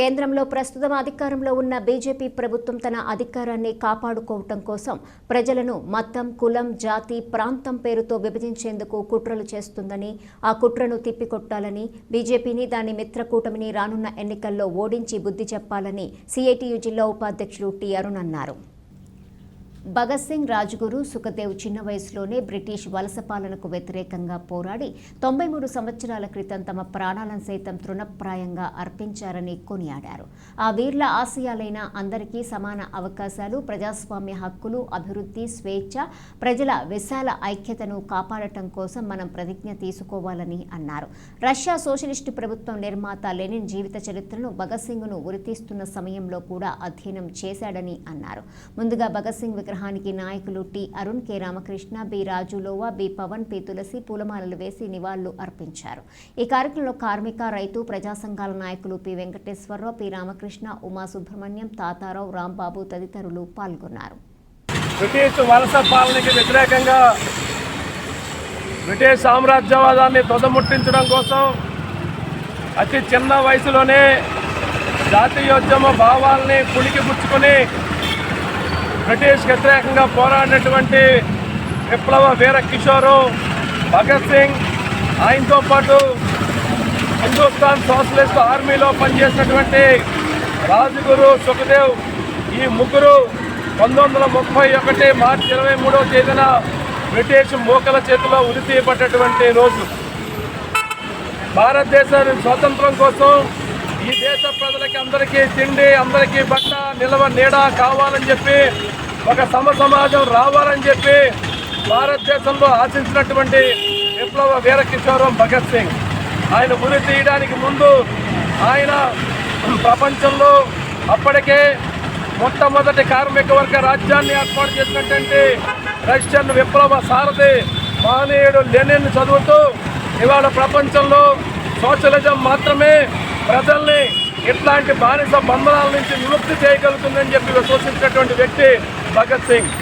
కేంద్రంలో ప్రస్తుతం అధికారంలో ఉన్న బీజేపీ ప్రభుత్వం తన అధికారాన్ని కాపాడుకోవటం కోసం ప్రజలను మతం కులం జాతి ప్రాంతం పేరుతో విభజించేందుకు కుట్రలు చేస్తుందని ఆ కుట్రను తిప్పికొట్టాలని బీజేపీని దాని మిత్రకూటమిని రానున్న ఎన్నికల్లో ఓడించి బుద్ధి చెప్పాలని సిఐటియు జిల్లా ఉపాధ్యక్షుడు టి అరుణ్ అన్నారు. భగత్ సింగ్ రాజ్గురు సుఖదేవ్ చిన్న వయసులోనే బ్రిటిష్ వలస పాలనకు వ్యతిరేకంగా పోరాడి తొంభై మూడు సంవత్సరాల క్రితం తమ ప్రాణాలను సైతం తృణప్రాయంగా అర్పించారని కొనియాడారు. ఆ వీర్ల ఆశయాలైన అందరికీ సమాన అవకాశాలు ప్రజాస్వామ్య హక్కులు అభివృద్ధి స్వేచ్ఛ ప్రజల విశాల ఐక్యతను కాపాడటం కోసం మనం ప్రతిజ్ఞ తీసుకోవాలని అన్నారు. రష్యా సోషలిస్టు ప్రభుత్వం నిర్మాత లెనిన్ జీవిత చరిత్రను భగత్ సింగ్ను ఉరితీస్తున్న సమయంలో కూడా అధ్యయనం చేశాడని అన్నారు. ముందుగా భగత్ సింగ్ విగ్రహానికి నాయకులు T. Arun K. Ramakrishna B. Rajulova B. Pavan P. Tulasi పూలమాలలు వేసి నివాళులు అర్పించారు. ఈ కార్యక్రమంలో కార్మిక రైతు ప్రజా సంఘాల నాయకులు పి. వెంకటేశ్వరరావు పి. రామకృష్ణ ఉమా సుబ్రహ్మణ్యం తాతారావు రాంబాబు తదితరులు పాల్గొన్నారు. బ్రిటిష్ వలస పాలనకి వ్యతిరేకంగా బ్రిటిష్ సామ్రాజ్యవాదాన్ని తొదముట్టించడం కోసం అతి చిన్న వయసులోనే జాతీయోద్యమ భావాల్ని పులికి పుచ్చుకొని బ్రిటిష్ వ్యతిరేకంగా పోరాడినటువంటి విప్లవ వీర కిషోరు భగత్ సింగ్ ఆయనతో పాటు హిందుస్థాన్ సోషలిస్ట్ ఆర్మీలో పనిచేసినటువంటి రాజుగురు సుఖదేవ్ ఈ ముగ్గురు పంతొమ్మిది వందల ముప్పై ఒకటి మార్చి ఇరవై మూడవ తేదీన బ్రిటిష్ మూకల చేతిలో ఉరి తీయబడ్డటువంటి రోజు. భారతదేశాన్ని స్వాతంత్రం కోసం ఈ దేశ ప్రజలకి అందరికీ తిండి అందరికీ బట్ట నిలవ నీడ కావాలని చెప్పి ఒక సమ సమాజం రావాలని చెప్పి భారతదేశంలో ఆశించినటువంటి విప్లవ వీరకిశోరం భగత్ సింగ్. ఆయన ఉరి తీయడానికి ముందు ఆయన ప్రపంచంలో అప్పటికే మొట్టమొదటి కార్మిక వర్గ రాజ్యాన్ని ఏర్పాటు చేసినటువంటి రష్యన్ విప్లవ సారథి మహనీయుడు లెనిన్ చదువుతూ ఇవాళ ప్రపంచంలో సోషలిజం మాత్రమే ప్రజల్ని ఇట్లాంటి బానిస బంధనాల నుంచి విముక్తి చేయగలుగుతుందని చెప్పి విశ్వసించినటువంటి వ్యక్తి భగత్ సింగ్.